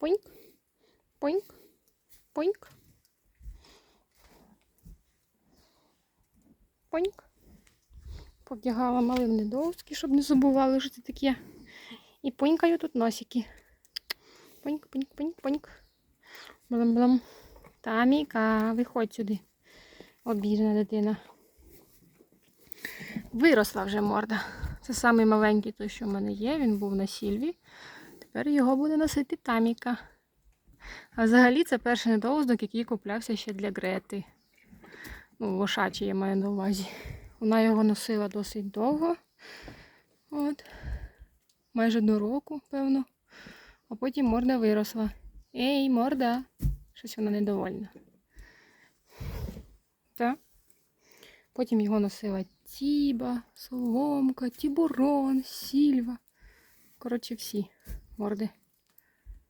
Поньк. Поньк. Поньк. Поньк. Повдягала малим недовзки, щоб не забували, що це таке. І понькаю тут носики. Поньк, поньк, поньк, поньк. Блам-блам. Таміка, виходь сюди. Обіжена дитина. Виросла вже морда. Це самий маленький той, що в мене є. Він був на сільві. Тепер його буде носити Таміка. А взагалі це перший недоуздок, який куплявся ще для Грети. Ну, лошачий я маю на увазі. Вона його носила досить довго. От. Майже до року, певно. А потім морда виросла. Ей, морда! Щось вона недовольна. Так. Потім його носила Тіба, Соломка, Тібурон, Сільва. Коротше, всі морди.